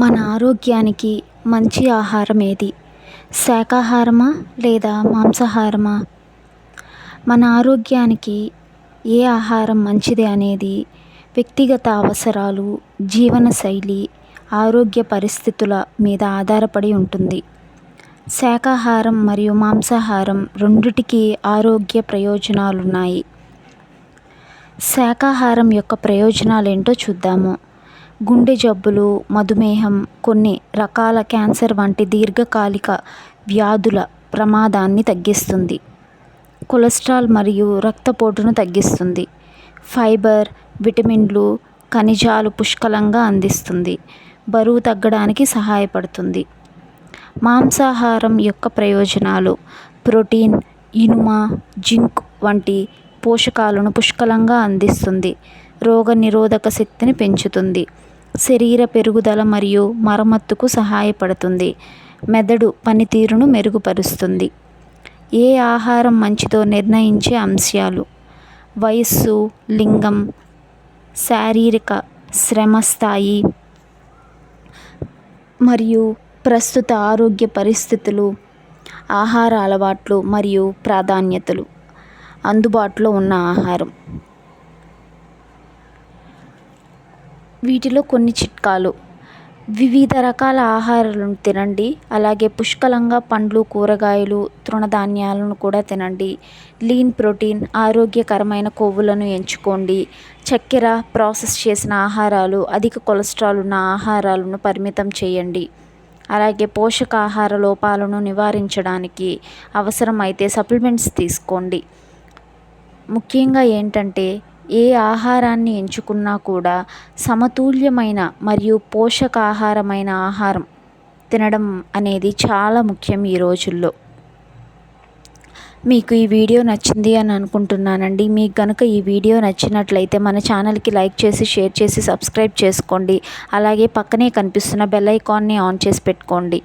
మన ఆరోగ్యానికి మంచి ఆహారం ఏది శాకాహారమా లేదా మాంసాహారమా? మన ఆరోగ్యానికి ఏ ఆహారం మంచిది అనేది వ్యక్తిగత అవసరాలు జీవనశైలి ఆరోగ్య పరిస్థితుల మీద ఆధారపడి ఉంటుంది. శాకాహారం మరియు మాంసాహారం రెండిటికి ఆరోగ్య ప్రయోజనాలు ఉన్నాయి శాకాహారం యొక్క ప్రయోజనాలు ఏంటో చూద్దాము. గుండె జబ్బులు మధుమేహం కొన్ని రకాల క్యాన్సర్ వంటి దీర్ఘకాలిక వ్యాధుల ప్రమాదాన్ని తగ్గిస్తుంది. కొలెస్ట్రాల్ మరియు రక్తపోటును తగ్గిస్తుంది. ఫైబర్ విటమిన్లు ఖనిజాలు పుష్కలంగా అందిస్తుంది. బరువు తగ్గడానికి సహాయపడుతుంది. మాంసాహారం యొక్క ప్రయోజనాలు ప్రోటీన్ ఇనుమ జింక్ వంటి పోషకాలను పుష్కలంగా అందిస్తుంది. రోగనిరోధక శక్తిని పెంచుతుంది. శరీర పెరుగుదల మరియు మరమ్మత్తుకు సహాయపడుతుంది. మెదడు పనితీరును మెరుగుపరుస్తుంది. ఏ ఆహారం మంచిదో నిర్ణయించే అంశాలు. వయస్సు లింగం శారీరక శ్రమ స్థాయి మరియు ప్రస్తుత ఆరోగ్య పరిస్థితులు ఆహార అలవాట్లు మరియు ప్రాధాన్యతలు. అందుబాటులో ఉన్న ఆహారం. వీటిలో కొన్ని చిట్కాలు. వివిధ రకాల ఆహారాలను తినండి. అలాగే పుష్కలంగా పండ్లు కూరగాయలు తృణధాన్యాలను కూడా తినండి. లీన్ ప్రోటీన్ ఆరోగ్యకరమైన కొవ్వులను ఎంచుకోండి. చక్కెర ప్రాసెస్ చేసిన ఆహారాలు అధిక కొలెస్ట్రాల్ ఉన్న ఆహారాలను పరిమితం చేయండి. అలాగే పోషకాహార లోపాలను నివారించడానికి అవసరమైతే సప్లిమెంట్స్ తీసుకోండి. ముఖ్యంగా ఏంటంటే ఏ ఆహారాన్ని ఎంచుకున్నా కూడా సమతుల్యమైన మరియు పోషకాహారమైన ఆహారం తినడం అనేది చాలా ముఖ్యం ఈ రోజుల్లో. మీకు ఈ వీడియో నచ్చింది అని అనుకుంటున్నానండి. మీకు కనుక ఈ వీడియో నచ్చినట్లయితే మన ఛానల్కి లైక్ చేసి షేర్ చేసి సబ్స్క్రైబ్ చేసుకోండి. అలాగే పక్కనే కనిపిస్తున్న బెల్ ఐకాన్ని ఆన్ చేసి పెట్టుకోండి.